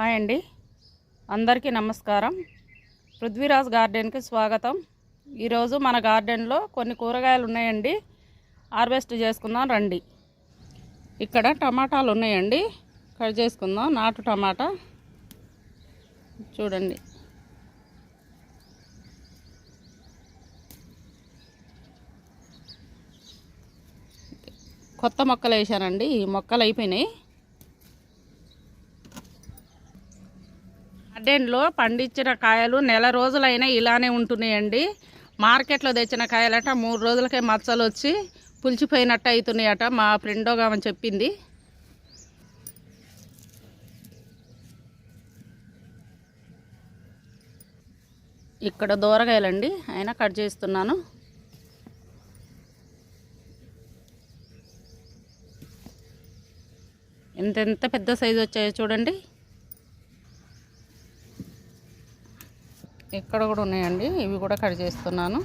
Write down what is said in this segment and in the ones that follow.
Hi అండి. అందరికీ నమస్కారం. పృథ్వీరాజ్ గార్డెన్కి స్వాగతం. ఈరోజు మన గార్డెన్లో కొన్ని కూరగాయలు ఉన్నాయండి. హార్వెస్ట్ చేసుకుందాం రండి. ఇక్కడ టమాటాలు ఉన్నాయండి. కట్ చేసుకుందాం. నాటు టమాటా. చూడండి. కొత్త మొక్కలు వేసానండి. ఈ మొక్కలు అయిపోయినాయి. గార్డెన్లో పండించిన కాయలు నెల రోజులైనా ఇలానే ఉంటున్నాయండి. మార్కెట్లో తెచ్చిన కాయలట మూడు రోజులకే మచ్చలు వచ్చి పులిచిపోయినట్టు అవుతున్నాయట మా ఫ్రెండ్ చెప్పింది. ఇక్కడ దూరగాయలండి అయినా కట్ చేస్తున్నాను. ఎంతెంత పెద్ద సైజు వచ్చాయో చూడండి. ఇక్కడ కూడా ఉన్నాయండి. ఇవి కూడా కట్ చేస్తున్నాను.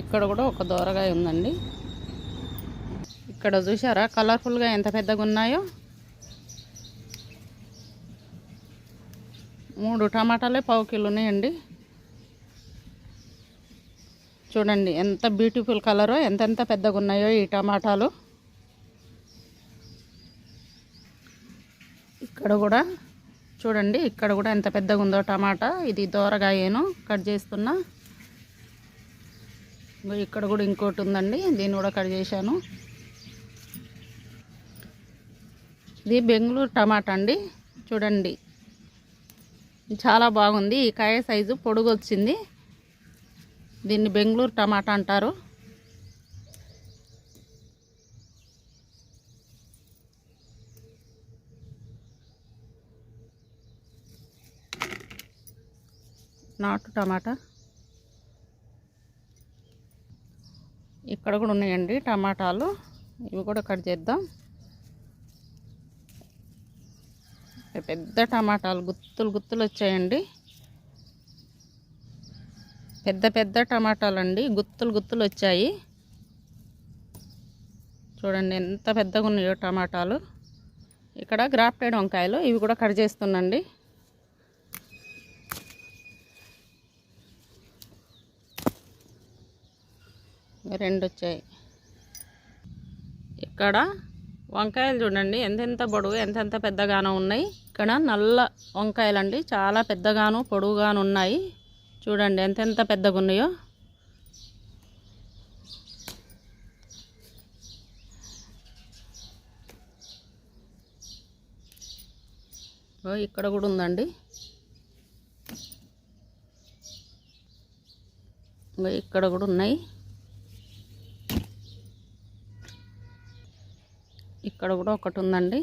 ఇక్కడ కూడా ఒక దోరగాయ ఉందండి. ఇక్కడ చూసారా కలర్ఫుల్గా ఎంత పెద్దగా ఉన్నాయో? మూడు టమాటాలే పావు కిలో ఉన్నాయండి. చూడండి ఎంత బ్యూటిఫుల్ కలరో ఎంతెంత పెద్దగా ఉన్నాయో ఈ టమాటాలు. ఇక్కడ కూడా చూడండి ఇక్కడ కూడా ఎంత పెద్దగా ఉందో టమాటా. ఇది దోరగాయేను కట్ చేస్తున్నా. ఇక్కడ కూడా ఇంకోటి ఉందండి దీన్ని కూడా కట్ చేశాను. ఇది బెంగళూరు టమాటా అండి చూడండి. చాలా బాగుంది ఈ కాయ సైజు పొడుగు వచ్చింది దీన్ని బెంగళూరు టమాటా అంటారు. నాటు టమాటా. ఇక్కడ కూడా ఉన్నాయండి టమాటాలు. ఇవి కూడా కట్ చేద్దాం. పెద్ద టమాటాలు గుత్తులు గుత్తులు వచ్చాయండి. పెద్ద పెద్ద టమాటాలు అండి గుత్తులు గుత్తులు వచ్చాయి. చూడండి ఎంత పెద్దగా ఉన్నాయో టమాటాలు. ఇక్కడ గ్రాఫ్టెడ్ వంకాయలు ఇవి కూడా కట్ చేస్తున్నాండి రెండు వచ్చాయి. ఇక్కడ వంకాయలు చూడండి ఎంతెంత పొడుగు ఎంతెంత పెద్దగానో ఉన్నాయి. ఇక్కడ నల్ల వంకాయలండి చాలా పెద్దగాను పొడుగుగాను ఉన్నాయి. చూడండి ఎంతెంత పెద్దగా ఉన్నాయో ఓ ఇక్కడ కూడా ఉందండి. ఇక్కడ కూడా ఉన్నాయి. ఇక్కడ కూడా ఒకటి ఉందండి.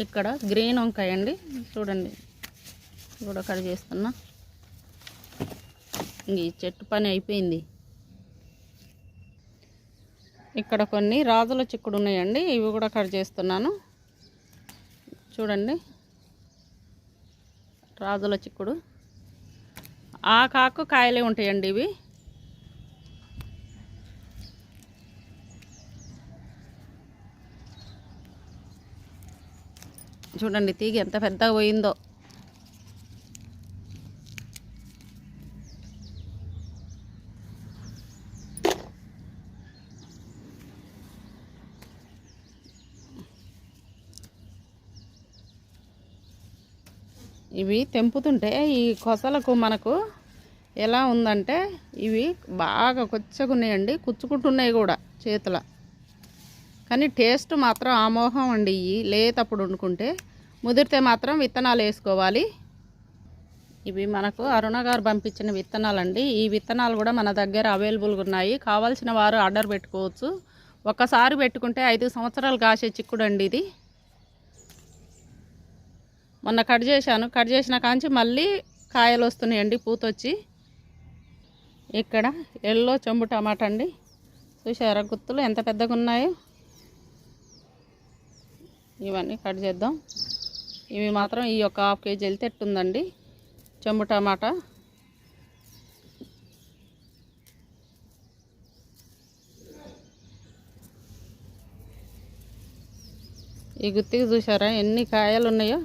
ఇక్కడ గ్రీన్ వంకాయ అండి. చూడండి. కూడా కట్ చేస్తున్నా. ఈ చెట్టు పని అయిపోయింది. ఇక్కడ కొన్ని రాజుల చిక్కుడు ఉన్నాయండి. ఇవి కూడా కట్ చేస్తున్నాను. చూడండి. రాజుల చిక్కుడు. ఆ కాకు కాయలే ఉంటాయండి ఇవి. చూడండి తీగ ఎంత పెద్దగా పోయిందో. ఇవి తెంపుతుంటే ఈ కొసలకు మనకు ఎలా ఉందంటే ఇవి బాగా కొచ్చగున్నాయండి కుచ్చుకుంటున్నాయి కూడా చేతుల. కానీ టేస్ట్ మాత్రం ఆమోహం అండి ఇవి లేతప్పుడు వండుకుంటే. ముదిరితే మాత్రం విత్తనాలు వేసుకోవాలి. ఇవి మనకు అరుణ గారు పంపించిన విత్తనాలండి. ఈ విత్తనాలు కూడా మన దగ్గర అవైలబుల్గా ఉన్నాయి. కావాల్సిన వారు ఆర్డర్ పెట్టుకోవచ్చు. ఒక్కసారి పెట్టుకుంటే ఐదు సంవత్సరాలు కాసే చిక్కుడు అండి ఇది. మొన్న కట్ చేశాను. కట్ చేసిన కాంచి మళ్ళీ కాయలు వస్తున్నాయండి పూతొచ్చి. ఇక్కడ ఎల్లో చెంబు టమాటా అండి. చూసారా గుత్తులు ఎంత పెద్దగా ఉన్నాయో? ఇవన్నీ కట్ చేద్దాం. ఇవి మాత్రం ఈ యొక్క హాఫ్ కేజీ వెళ్తే ఎట్టుందండి? చెంబు టమాటా. ఈ గుత్తికి చూసారా ఎన్ని కాయలు ఉన్నాయో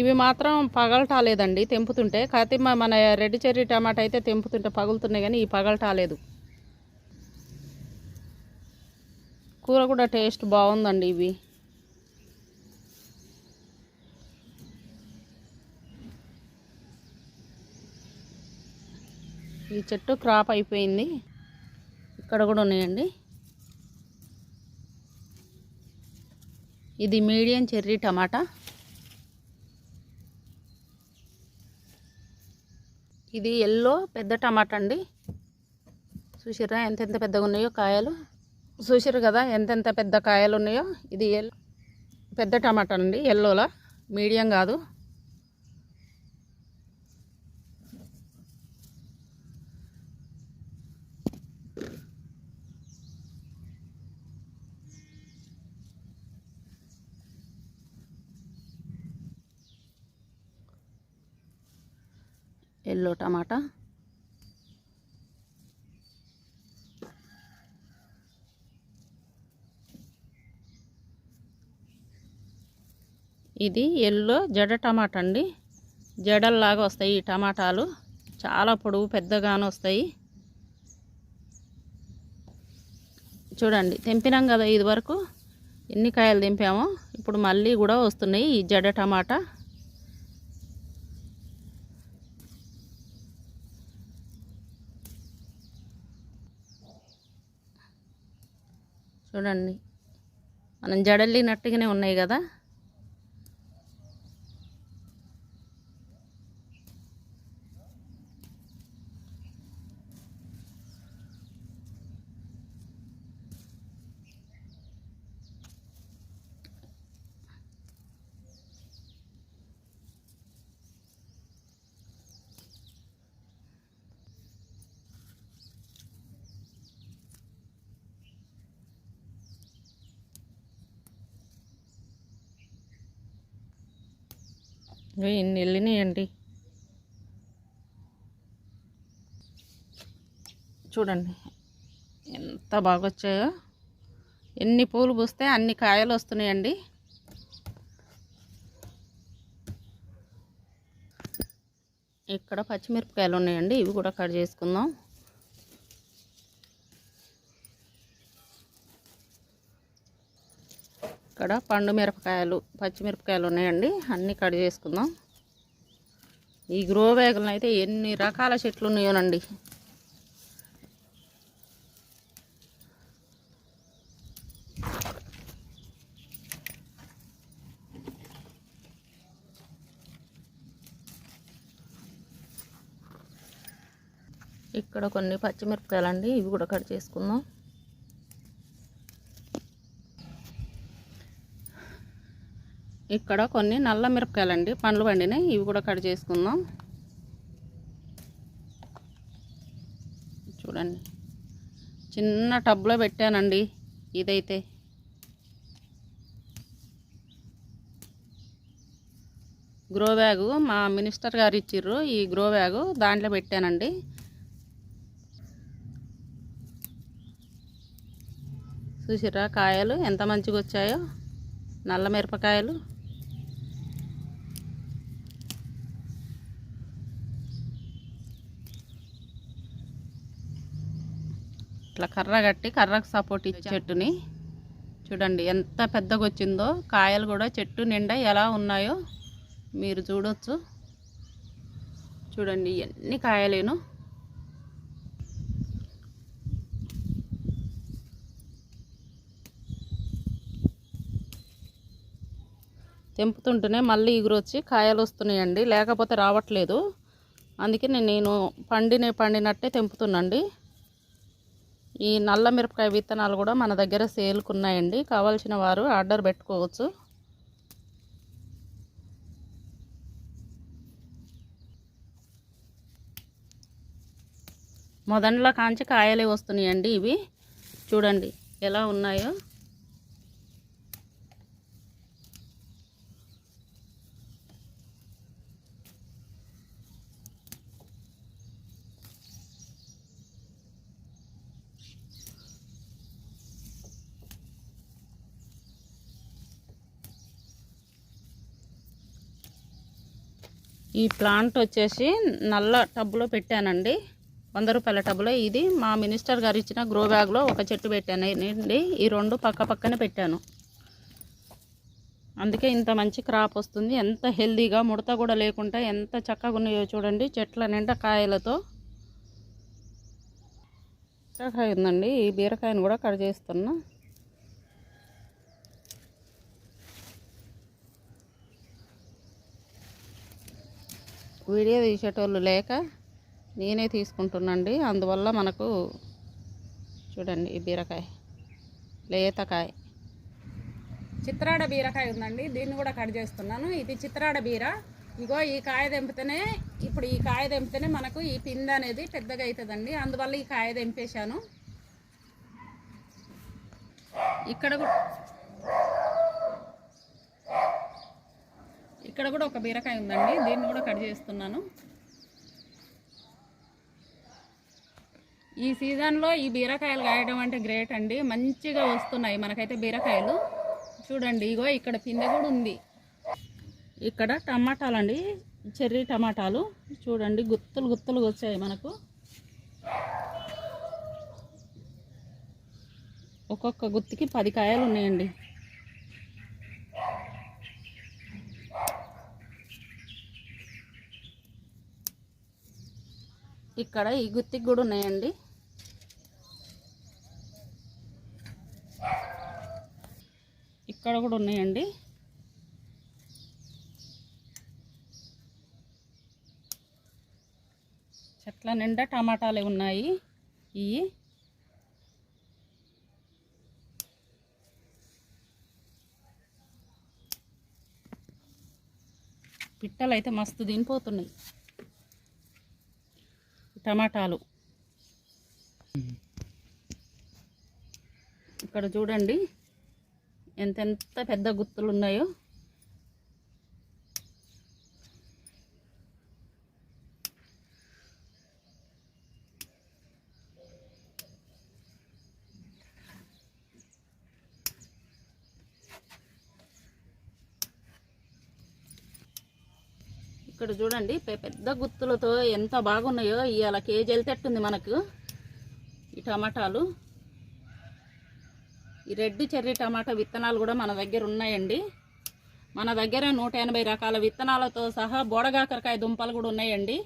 ఇవి మాత్రం పగలటాలేదండి తెంపుతుంటే. కాకపోతే మన రెడ్ చెర్రీ టమాటా అయితే తెంపుతుంటే పగులుతున్నాయి కానీ ఈ పగలటాలేదు. కూర కూడా టేస్ట్ బాగుందండి ఇవి. ఈ చెట్టు క్రాప్ అయిపోయింది. ఇక్కడ కూడా ఉన్నాయండి. ఇది మీడియం చెర్రీ టమాటా. ఇది ఎల్లో పెద్ద టమాటా అండి. చూసిర్రా ఎంతెంత పెద్దగా ఉన్నాయో కాయలు. చూసిర్రు కదా ఎంతెంత పెద్ద కాయలు ఉన్నాయో. ఇది ఎల్ పెద్ద టమాటా అండి ఎల్లోలా. మీడియం కాదు. ఎల్లో టమాటా. ఇది ఎల్లో జడ టమాటా అండి. జడల్లాగా వస్తాయి ఈ టమాటాలు. చాలా పొడవు పెద్దగానే వస్తాయి. చూడండి తెంపినాం కదా ఇది వరకు. ఎన్ని కాయలు తెంపామో. ఇప్పుడు మళ్ళీ కూడా వస్తున్నాయి ఈ జడ టమాటా. చూడండి. మనం జడల్లినట్టుగానే ఉన్నాయి కదా? ఇన్ని వెళ్ళినాయండి. చూడండి ఎంత బాగా వచ్చాయో ఎన్ని పూలు పూస్తే అన్ని కాయలు వస్తున్నాయండి. ఇక్కడ పచ్చిమిరపకాయలు ఉన్నాయండి ఇవి కూడా కట్ చేసుకుందాం. ఇక్కడ పండు మిరపకాయలు పచ్చిమిరపకాయలు ఉన్నాయండి. అన్నీ కట్ చేసుకుందాం. ఈ గ్రో బ్యాగులను అయితే ఎన్ని రకాల చెట్లు ఉన్నాయోనండి. ఇక్కడ కొన్ని పచ్చిమిరపకాయలు అండి ఇవి కూడా కట్ చేసుకుందాం. ఇక్కడ కొన్ని నల్ల మిరపకాయలండి. పండ్లు పండినాయి. ఇవి కూడా కట్ చేసుకుందాం. చూడండి. చిన్న టబ్లో పెట్టానండి ఇదైతే. గ్రో బ్యాగు మా మినిస్టర్ గారు ఇచ్చిర్రు. ఈ గ్రో బ్యాగు దాంట్లో పెట్టానండి. చూసిర్రా కాయలు ఎంత మంచిగా వచ్చాయో నల్ల మిరపకాయలు. ఇట్లా కర్ర కట్టి కర్రకు సపోర్ట్ ఇచ్చే చెట్టుని. చూడండి ఎంత పెద్దగా వచ్చిందో కాయలు కూడా చెట్టు నిండా ఎలా ఉన్నాయో మీరు చూడొచ్చు. చూడండి ఎన్ని కాయలేను. తెంపుతుంటేనే మళ్ళీ ఎగురొచ్చి కాయలు వస్తున్నాయండి. లేకపోతే రావట్లేదు. అందుకే నేను నేను పండిన పండినట్టే తెంపుతున్నాండి. ఈ నల్ల మిరపకాయ విత్తనాలు కూడా మన దగ్గర సేల్కి ఉన్నాయండి. కావాల్సిన వారు ఆర్డర్ పెట్టుకోవచ్చు. మొదట్లో కాంచి కాయలే వస్తున్నాయండి ఇవి. చూడండి ఎలా ఉన్నాయో. ఈ ప్లాంట్ వచ్చేసి నల్ల టబ్లో పెట్టానండి. వంద రూపాయల టబ్లో ఇది మా మినిస్టర్ గారు ఇచ్చిన గ్రో బ్యాగ్లో ఒక చెట్టు పెట్టాను. అండి ఈ రెండు పక్క పక్కనే పెట్టాను. అందుకే ఇంత మంచి క్రాప్ వస్తుంది. ఎంత హెల్దీగా ముడత కూడా లేకుండా ఎంత చక్కగా ఉన్నాయో చూడండి. చెట్ల నిండా కాయలతో చక్కగా ఉందండి ఈ బీరకాయను కూడా కట్ చేస్తున్నా. వీడియో తీసేటోళ్ళు లేక నేనే తీసుకుంటున్నాండి. అందువల్ల మనకు చూడండి ఈ బీరకాయ లేతకాయ. చిత్రాడ బీరకాయ ఉందండి. దీన్ని కూడా కట్ చేస్తున్నాను. ఇది చిత్రాడ బీర. ఇగో ఈ కాయ తెంపితేనే ఇప్పుడు ఈ కాయ తెంపితేనే మనకు ఈ పింద అనేది పెద్దగా అవుతుందండి అందువల్ల ఈ కాయ తెంపేశాను. ఇక్కడ ఇక్కడ కూడా ఒక బీరకాయ ఉందండి. దీన్ని కూడా కట్ చేస్తున్నాను. ఈ సీజన్లో ఈ బీరకాయలు కాయడం అంటే గ్రేట్ అండి. మంచిగా వస్తున్నాయి మనకైతే బీరకాయలు. చూడండి ఇగో ఇక్కడ పిందె కూడా ఉంది. ఇక్కడ టమాటాలు అండి చెర్రీ టమాటాలు. చూడండి గుత్తులు గుత్తులు వచ్చాయి మనకు. ఒక్కొక్క గుత్తికి పది కాయలు ఉన్నాయండి. ఇక్కడ ఈ గుత్తికి కూడా ఉన్నాయండి. ఇక్కడ కూడా ఉన్నాయండి. చెట్ల నిండా టమాటాలు ఉన్నాయి. ఇవి పిట్టలు అయితే మస్తు దినిపోతున్నాయి టమాటాలు. ఇక్కడ చూడండి ఎంతెంత పెద్ద గుత్తులు ఉన్నాయో. ఇక్కడ చూడండి పెద్ద గుత్తులతో ఎంత బాగున్నాయో ఇవాళ కేజీ వెళ్తేట్టుంది మనకు ఈ టమాటాలు. ఈ రెడ్ చెర్రీ టమాటా విత్తనాలు కూడా మన దగ్గర ఉన్నాయండి. మన దగ్గర నూట ఎనభై రకాల విత్తనాలతో సహా బోడగాకరకాయ దుంపలు కూడా ఉన్నాయండి.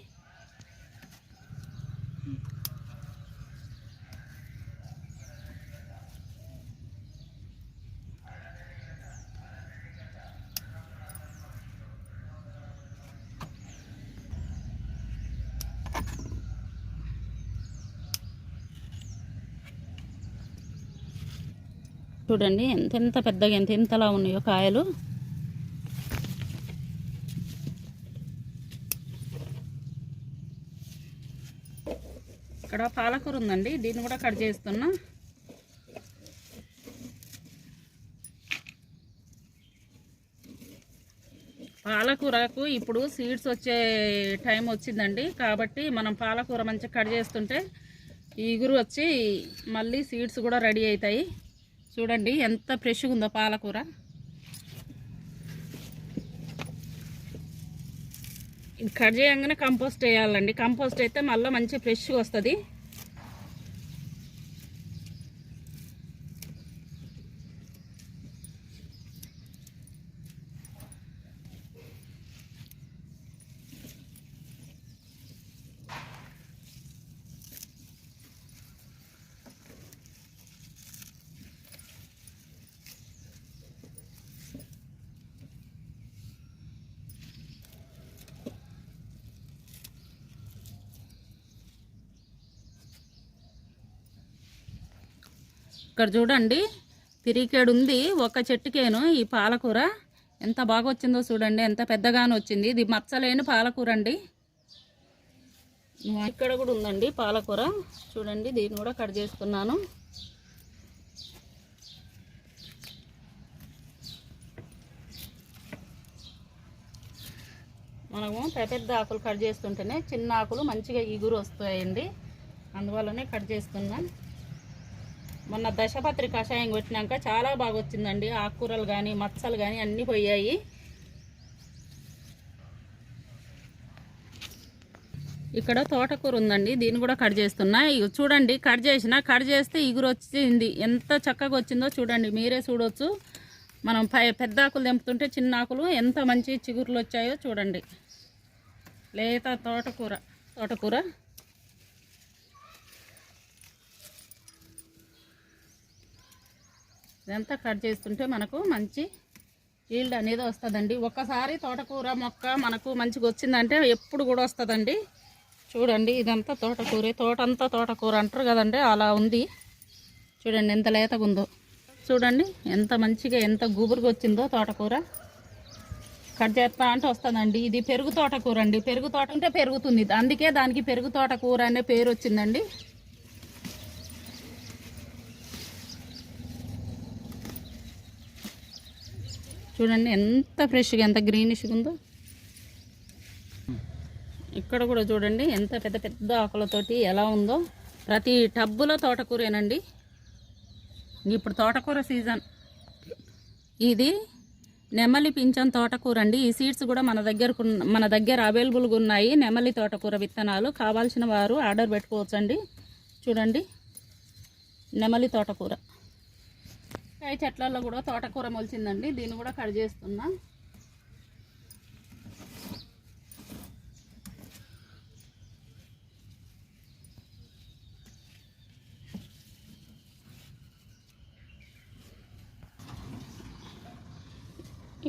చూడండి. ఎంత ఎంత పెద్దగా ఎంత ఎంతలా ఉన్నాయో కాయలు. ఇక్కడ పాలకూర ఉందండి. దీన్ని కూడా కట్ చేస్తున్నా. పాలకూరకు ఇప్పుడు సీడ్స్ వచ్చే టైం వచ్చిందండి. కాబట్టి మనం పాలకూర మంచిగా కట్ చేస్తుంటే ఈ ఇగురు వచ్చి మళ్ళీ సీడ్స్ కూడా రెడీ అవుతాయి. చూడండి ఎంత ఫ్రెష్గా ఉందో పాలకూర. ఇది కట్ చేయగానే కంపోస్ట్ వేయాలండి. కంపోస్ట్ అయితే మళ్ళీ మంచి ఫ్రెష్గా వస్తుంది. ఇక్కడ చూడండి తిరిగేడు ఉంది ఒక చెట్టుకేను ఈ పాలకూర. ఎంత బాగా వచ్చిందో చూడండి ఎంత పెద్దగానో వచ్చింది. ఇది మచ్చలేని పాలకూర అండి ఇక్కడ కూడా ఉందండి పాలకూర. చూడండి దీన్ని కూడా కట్ చేసుకున్నాను. మనము పెద్ద పెద్ద ఆకులు కట్ చేస్తుంటేనే చిన్న ఆకులు మంచిగా ఇగురు వస్తాయండి. అందువల్లనే కట్ చేస్తున్నాను మొన్న దశపత్రి కషాయం కొట్టినాక చాలా బాగా వచ్చిందండి ఆకుకూరలు కానీ మచ్చలు కానీ అన్నీ పోయాయి. ఇక్కడ తోటకూర ఉందండి. దీన్ని కూడా కట్ చేస్తున్నా. ఇగో చూడండి కట్ చేసిన కట్ చేస్తే ఇగురు వచ్చింది ఎంత చక్కగా వచ్చిందో చూడండి. మీరే చూడవచ్చు మనం పై పెద్ద ఆకులు తెంపుతుంటే చిన్న ఆకులు ఎంత మంచి చిగురులు వచ్చాయో చూడండి. లేత తోటకూర. తోటకూర. ఇదంతా కట్ చేస్తుంటే మనకు మంచి ఈల్డ్ అనేది వస్తుందండి. ఒక్కసారి తోటకూర మొక్క మనకు మంచిగా వచ్చిందంటే ఎప్పుడు కూడా వస్తుందండి. చూడండి ఇదంతా తోటకూరే తోటంతా తోటకూర అంటారు కదండి అలా ఉంది. చూడండి ఎంత లేతగా ఉందో చూడండి ఎంత మంచిగా ఎంత గుబురుగా వచ్చిందో తోటకూర. కట్ చేస్తా అంటే వస్తుందండి. ఇది పెరుగు తోటకూర అండి. పెరుగు తోట అంటే పెరుగుతుంది. అందుకే దానికి పెరుగు తోటకూర అనే పేరు వచ్చిందండి. చూడండి ఎంత ఫ్రెష్గా ఎంత గ్రీనిష్గా ఉందో. ఇక్కడ కూడా చూడండి ఎంత పెద్ద పెద్ద ఆకులతోటి ఎలా ఉందో. ప్రతి టబ్బులో తోటకూరేనండి. ఇప్పుడు తోటకూర సీజన్ ఇది నెమలి పింఛన్ తోటకూర అండి ఈ సీడ్స్ కూడా మన దగ్గర మన దగ్గర అవైలబుల్గా ఉన్నాయి. నెమలి తోటకూర విత్తనాలు. కావాల్సిన వారు ఆర్డర్ పెట్టుకోవచ్చండి. చూడండి నెమలి తోటకూర. కాయ చెట్లలో కూడా తోటకూర మొలిచిందండి. దీన్ని కూడా కట్ చేస్తున్నా.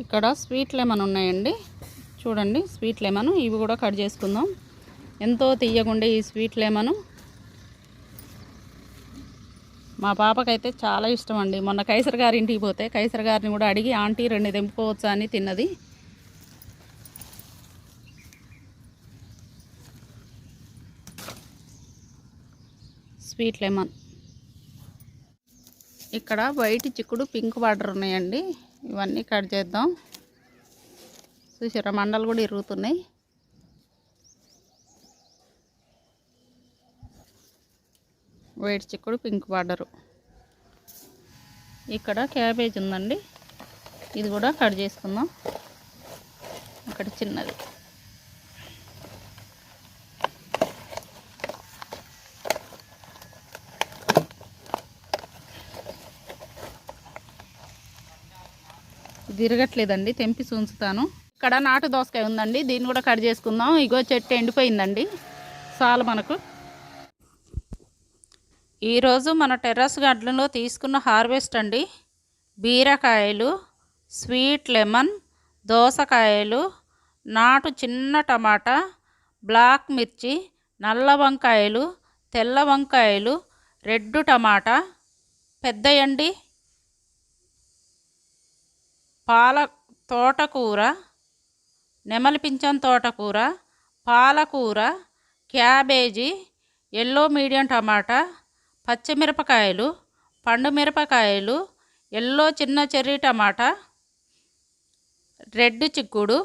ఇక్కడ స్వీట్ లెమన్ ఉన్నాయండి. చూడండి స్వీట్ లెమన్ ఇవి కూడా కట్ చేసుకుందాం. ఎంతో తీయకుండా ఈ స్వీట్ లెమను. మా పాపకైతే చాలా ఇష్టం అండి మొన్న కైసర్ గారి ఇంటికి పోతే కైసర్ గారిని కూడా అడిగి ఆంటీ రెండు తెంపుకోవచ్చా? అని తిన్నది. Sweet lemon. ఇక్కడ వైట్ చిక్కుడు పింక్ బార్డర్ ఉన్నాయండి. ఇవన్నీ కట్ చేద్దాం. చూసారా మండలు కూడా ఇరుగుతున్నాయి. వైట్ చిక్కుడు పింక్ బార్డరు. ఇక్కడ క్యాబేజ్ ఉందండి. ఇది కూడా కట్ చేసుకుందాం. అక్కడ చిన్నది. తిరగట్లేదండి తెంపి ఉంచుతాను. ఇక్కడ నాటు దోసకాయ ఉందండి దీన్ని కూడా కట్ చేసుకుందాం. ఇగో చెట్టు ఎండిపోయిందండి. చాలు మనకు. ఈరోజు మన టెర్రస్ గార్డెన్లో తీసుకున్న హార్వెస్ట్ అండి. బీరకాయలు స్వీట్ లెమన్ దోసకాయలు నాటు చిన్న టమాటా బ్లాక్ మిర్చి నల్ల వంకాయలు తెల్ల వంకాయలు రెడ్ టమాటా పెద్దయండి పాల తోటకూర నెమలి పింఛం తోటకూర పాలకూర క్యాబేజీ ఎల్లో మీడియం టమాటా పచ్చిమిరపకాయలు పండు మిరపకాయలు ఎల్లో చిన్న చెర్రీ టమాటా రెడ్ చిక్కుడు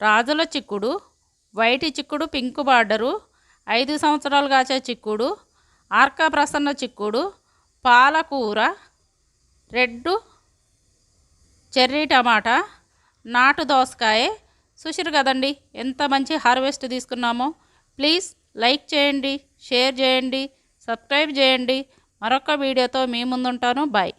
రాజుల చిక్కుడు వైట్ చిక్కుడు పింక్ బార్డరు ఐదు సంవత్సరాలు కాచే చిక్కుడు ఆర్కా ప్రసన్న చిక్కుడు పాలకూర రెడ్ చెర్రీ టమాటా నాటు దోసకాయ. చూసిరు కదండి ఎంత మంచి హార్వెస్ట్ తీసుకున్నామో. ప్లీజ్ లైక్ చేయండి షేర్ చేయండి. సబ్స్క్రైబ్ చేయండి. మరొక వీడియోతో మీ ముందుంటాను. బాయ్